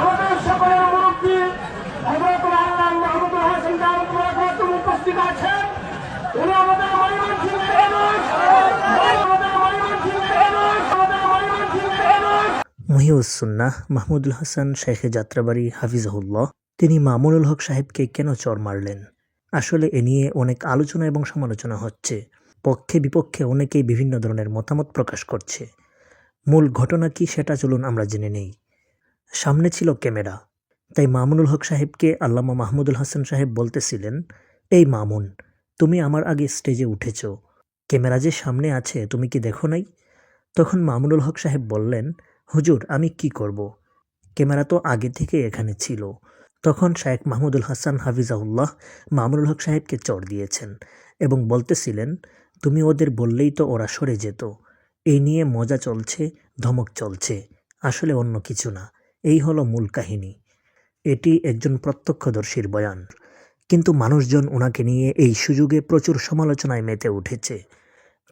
আমাদের সকলের মুরব্বী হজরতুল আল্লাহ মাহমুদুল হাসান উপস্থিত আছেন, উনি আমাদের মহিউসুন্নাহ মাহমুদুল হাসান শেখে যাত্রাবাড়ি হাফিজাহুল্লাহ। তিনি মামুনুল হক সাহেবকে কেন চর মারলেন? আসলে এ নিয়ে অনেক আলোচনা এবং সমালোচনা হচ্ছে। পক্ষে বিপক্ষে অনেকেই বিভিন্ন ধরনের মতামত প্রকাশ করছে। মূল ঘটনা কি সেটা চলুন আমরা জেনে নেই। সামনে ছিল ক্যামেরা। তাই মামুনুল হক সাহেবকে আল্লামা মাহমুদুল হাসান সাহেব বলতেছিলেন, এই মামুন, তুমি আমার আগে স্টেজে উঠেছ। ক্যামেরা যে সামনে আছে, তুমি কি দেখো নাই? তখন মামুনুল হক সাহেব বললেন, হুজুর, আমি কি করব? ক্যামেরা তো আগে থেকে এখানে ছিল। তখন শায়েখ মাহমুদুল হাসান হাফিজাউল্লাহ মামুনুল হক সাহেবকে চড় দিয়েছেন এবং বলতেছিলেন, তুমি ওদের বললেই তো ওরা সরে যেত। এই নিয়ে মজা চলছে, ধমক চলছে। আসলে অন্য কিছু না। এই হলো মূল কাহিনী। এটি একজন প্রত্যক্ষদর্শীর বয়ান। কিন্তু মানুষজন ওনাকে নিয়ে এই সুযোগে প্রচুর সমালোচনায় মেতে উঠেছে।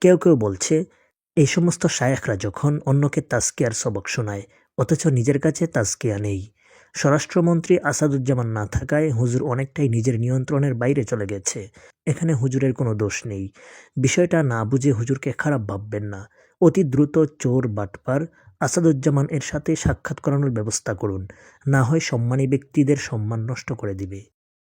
কেউ কেউ বলছে, এই সমস্ত শায়েখরা যখন অন্যকে তাস্কিয়ার সবক শোনায়, অথচ নিজের কাছে তাস্কিয়া নেই। স্বরাষ্ট্রমন্ত্রী আসাদুজ্জামান না থাকায় হুজুর অনেকটাই নিজের নিয়ন্ত্রণের বাইরে চলে গেছে। এখানে হুজুরের কোনো দোষ নেই। বিষয়টা না বুঝে হুজুরকে খারাপ ভাববেন না। অতি দ্রুত চোর, বাটপার আসাদুজ্জামান এর সাথে সাক্ষাৎ করানোর ব্যবস্থা করুন। না হয় সম্মানী ব্যক্তিদের সম্মান নষ্ট করে দিবে।